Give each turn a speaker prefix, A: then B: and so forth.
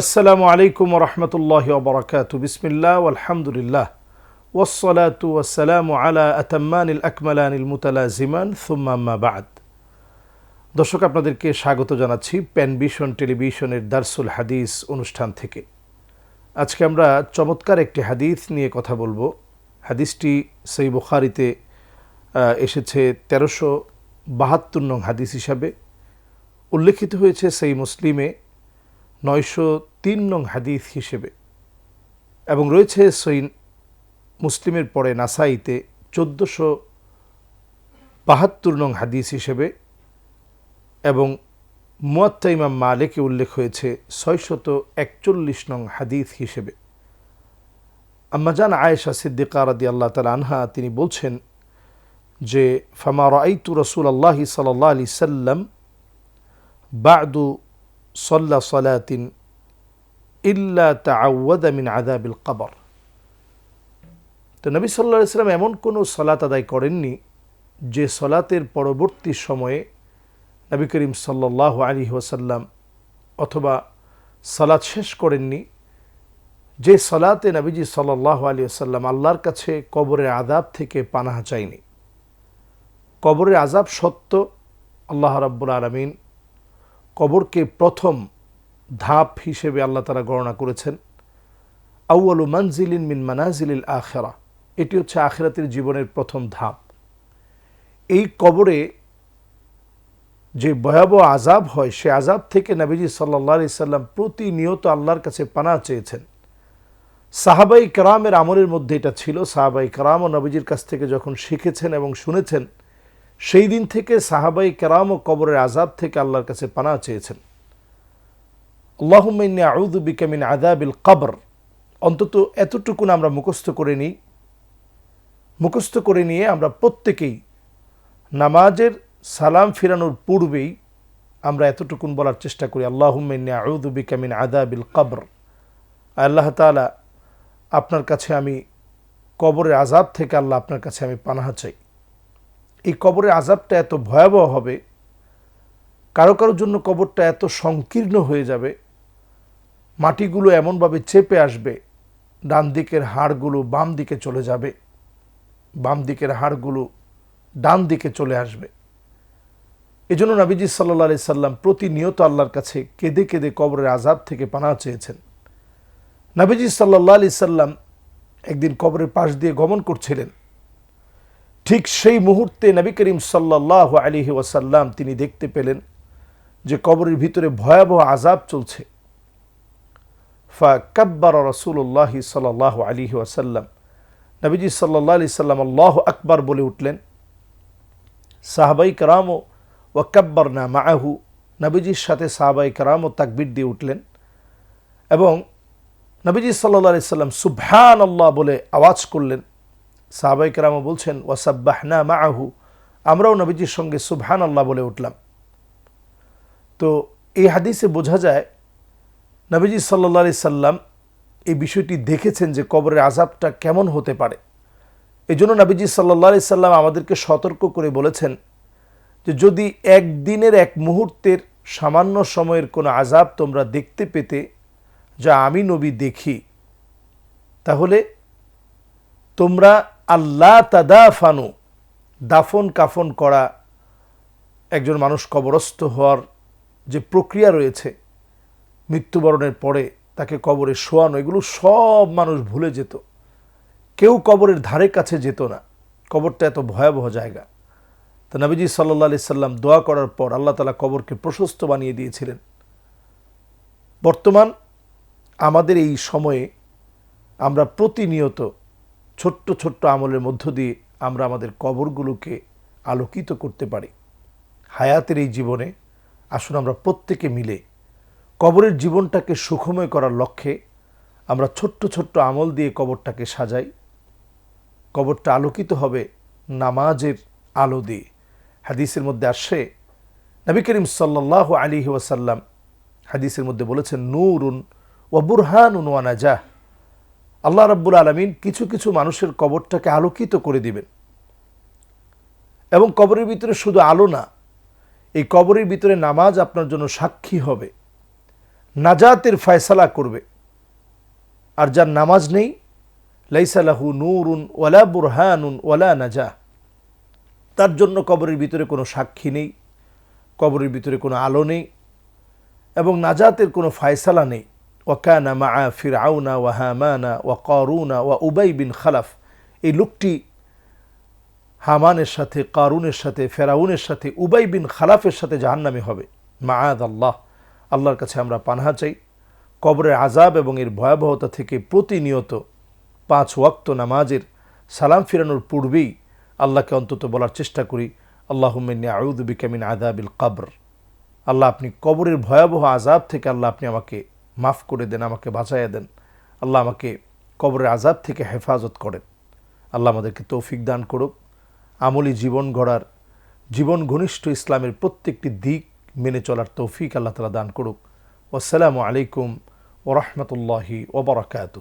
A: আসসালামু আলাইকুম রহমতুল্লাহ বরকাত বিসমিল্লাহ আলহামদুলিল্লাহ। ওসলাত ওয়াসালাম আলা আতাম্মানিল আকমালানিল মুতালাজিমান সুম্মাম্মা বাদ। দর্শক, আপনাদেরকে স্বাগত জানাচ্ছি প্যানভিশন টেলিভিশনের দারসুল হাদিস অনুষ্ঠান থেকে। আজকে আমরা চমৎকার একটি হাদিস নিয়ে কথা বলব। হাদিসটি সেই বুখারিতে এসেছে তেরোশো বাহাত্তর নং হাদিস হিসাবে। উল্লেখিত হয়েছে সেই মুসলিমে নয়শো তিন নং হাদিস হিসেবে। এবং রয়েছে সই মুসলিমের পরে নাসাইতে চোদ্দোশো বাহাত্তর নং হাদিস হিসেবে এবং মুয়াত্তা ইমাম মালেকে উল্লেখ হয়েছে ছয়শত একচল্লিশ নং হাদিস হিসেবে। আম্মাজান আয়েশা সিদ্দিকা রাদি আল্লাহ তালা আনহা, তিনি বলছেন যে, ফামা রাইতু রসুল আল্লাহ সাল্লাহ আলি সাল্লাম বাদু সল্লা সলাতিন ইল্লা তাউদামিন আদাবিল কাবর তো নবী সাল্লাহ ইসলাম এমন কোনো সলাত আদায় করেননি যে সলাতের পরবর্তী সময়ে নবী করিম সাল্লাহ আলী ওসাল্লাম অথবা সালাত শেষ করেননি। যে সলাতে নবীজি সাল্লাহ আলী ওসাল্লাম আল্লাহর কাছে কবরের আদাব থেকে পানাহা চাইনি কবরের আজাব সত্য, আল্লাহ রাব্বুল আলমিন কবরকে প্রথম ধাপ হিসেবে আল্লাহ তারা গণনা করেছেন। আউআলু মানজিলিন মিন মানাজিলিল আখেরা। এটি হচ্ছে আখেরাতের জীবনের প্রথম ধাপ। এই কবরে যে ভয়াবহ আজাব হয়, সে আজাব থেকে নবীজি সাল্লা আলি সাল্লাম প্রতিনিয়ত আল্লাহর কাছে পানা চেয়েছেন। সাহাবাই কারামের আমলের মধ্যে এটা ছিল। সাহাবাই কারাম ও নবীজির কাছ থেকে যখন শিখেছেন এবং শুনেছেন সেই দিন থেকে সাহাবাই কেরাম ও কবরের আজাব থেকে আল্লাহর কাছে পানা চেয়েছেন। আল্লাহমিন আউদু বিকামিন আদাবিল কবর। অন্তত এতটুকুন আমরা মুখস্থ করে নিই। মুখস্থ করে নিয়ে আমরা প্রত্যেকেই নামাজের সালাম ফিরানোর পূর্বেই আমরা এতটুকুন বলার চেষ্টা করি আল্লাহমিন আউদু বিকামিন আদাবিল কবর। আল্লাহ তালা আপনার কাছে আমি কবরের আজাব থেকে আল্লাহ আপনার কাছে আমি পানাহা চাই। এই কবরের আজাবটা এত ভয়াবহ হবে, কারও কারোর জন্য কবরটা এত সংকীর্ণ হয়ে যাবে, মাটিগুলো এমনভাবে চেপে আসবে, ডান দিকের হাড়গুলো বাম দিকে চলে যাবে, বাম দিকের হাড়গুলো ডান দিকে চলে আসবে। এই জন্য নাবিজি সাল্লা আলি সাল্লাম প্রতিনিয়ত আল্লাহর কাছে কেঁদে কেঁদে কবরের আজাব থেকে পানা চেয়েছেন। নাবিজি সাল্লাহ আলি সাল্লাম একদিন কবরের পাশ দিয়ে গমন করছিলেন। ঠিক সেই মুহূর্তে নবী করিম সাল্লাহ আলিহি ওয়াসাল্লাম তিনি দেখতে পেলেন যে কবরের ভিতরে ভয়াবহ আজাব চলছে। ফা কাব্বার রসুল্লাহ সাল্লাহ আলিহি ওয়াসাল্লাম। নবীজি সাল্লাহ আলি সাল্লাম আল্লাহ আকবার বলে উঠলেন, সাহাবাই কারামও ওয়াকাব্বার না মাহু নবীজির সাথে সাহাবাই কারামও তাকবির দিয়ে উঠলেন এবং নবীজি সাল্লাহ আলি সাল্লাম সুবহান আল্লাহ বলে আওয়াজ করলেন সাহাবাই কেরামও বলছেন, ওয়াসাব্বাহনা মাহু আমরাও নবীজির সঙ্গে সুবহান আল্লাহ বলে উঠলাম। তো এই হাদিসে বোঝা যায়, নবীজি সাল্লা সাল্লাম এই বিষয়টি দেখেছেন যে কবরের আজাবটা কেমন হতে পারে। এই জন্য নবীজি সাল্লা সাল্লাম আমাদেরকে সতর্ক করে বলেছেন যে যদি একদিনের এক মুহূর্তের সামান্য সময়ের কোনো আজাব তোমরা দেখতে পেতে, যা আমি নবী দেখি, তাহলে তোমরা আল্লাহ তাদাফানু, দাফন কাফন করা, একজন মানুষ কবরস্থ হওয়ার যে প্রক্রিয়া রয়েছে, মৃত্যুবরণের পরে তাকে কবরে শোয়ানো, এগুলো সব মানুষ ভুলে যেত। কেউ কবরের ধারে কাছে যেত না। কবরটা এত ভয়াবহ জায়গা। তো নবীজি সাল্লা আলি সাল্লাম দোয়া করার পর আল্লাহ তালা কবরকে প্রশস্ত বানিয়ে দিয়েছিলেন। বর্তমান আমাদের এই সময়ে আমরা প্রতিনিয়ত ছোট্ট ছোট্ট আমলের মধ্য দিয়ে আমরা আমাদের কবরগুলোকে আলোকিত করতে পারি। হায়াতের এই জীবনে আসুন আমরা প্রত্যেকে মিলে কবরের জীবনটাকে সুখময় করার লক্ষ্যে আমরা ছোট্ট ছোট্ট আমল দিয়ে কবরটাকে সাজাই। কবরটা আলোকিত হবে নামাজের আলো দিয়ে। হাদিসের মধ্যে আসে, নবী করিম সাল্লাহ আলী ওয়াসাল্লাম হাদিসের মধ্যে বলেছেন, নূরুন ও বুরহানুন ওয়ানাজাহ আল্লাহ রাব্বুল আলমিন কিছু কিছু মানুষের কবরটাকে আলোকিত করে দিবেন। এবং কবরের ভিতরে শুধু আলো না, এই কবরের ভিতরে নামাজ আপনার জন্য সাক্ষী হবে, নাজাতের ফয়সালা করবে। আর যার নামাজ নেই লাইসালাহু নূরুন ওয়ালা বুরহানুন ওয়ালা নাজা তার জন্য কবরের ভিতরে কোনো সাক্ষী নেই, কবরের ভিতরে কোনো আলো নেই, এবং নাজাতের কোনো ফায়সালা নেই। ওয়াকানা মা ফির আউনা ওয়া হামানা ওয়া করুনা ওয়া উবাই বিন খালাফ এই লোকটি হামানের সাথে, কারুনের সাথে, ফেরাউনের সাথে, উবাই বিন খালাফের সাথে জাহান্নামি হবে। মা আদ আল্লাহ, আল্লাহর কাছে আমরা পানহা চাই। কবরের আজাব এবং এর ভয়াবহতা থেকে প্রতিনিয়ত পাঁচ ওয়াক্ত নামাজের সালাম ফিরানোর পূর্বেই আল্লাহকে অন্তত বলার চেষ্টা করি। আল্লাহ আল্লাহমিনী আউদুবিকামিন আদাবিল কবর। আল্লাহ, আপনি কবরের ভয়াবহ আজাব থেকে আল্লাহ আপনি আমাকে মাফ করে দেন, আমাকে বাঁচাইয়া দেন। আল্লাহ আমাকে কবরের আজাব থেকে হেফাজত করেন। আল্লাহ আমাদেরকে তৌফিক দান করুক। আমলি জীবন গড়ার, জীবন ঘনিষ্ঠ ইসলামের প্রত্যেকটি দিক মেনে চলার তৌফিক আল্লাহ তালা দান করুক। আসসালামু আলাইকুম ওরহমতুল্লাহি ওবরাকাতু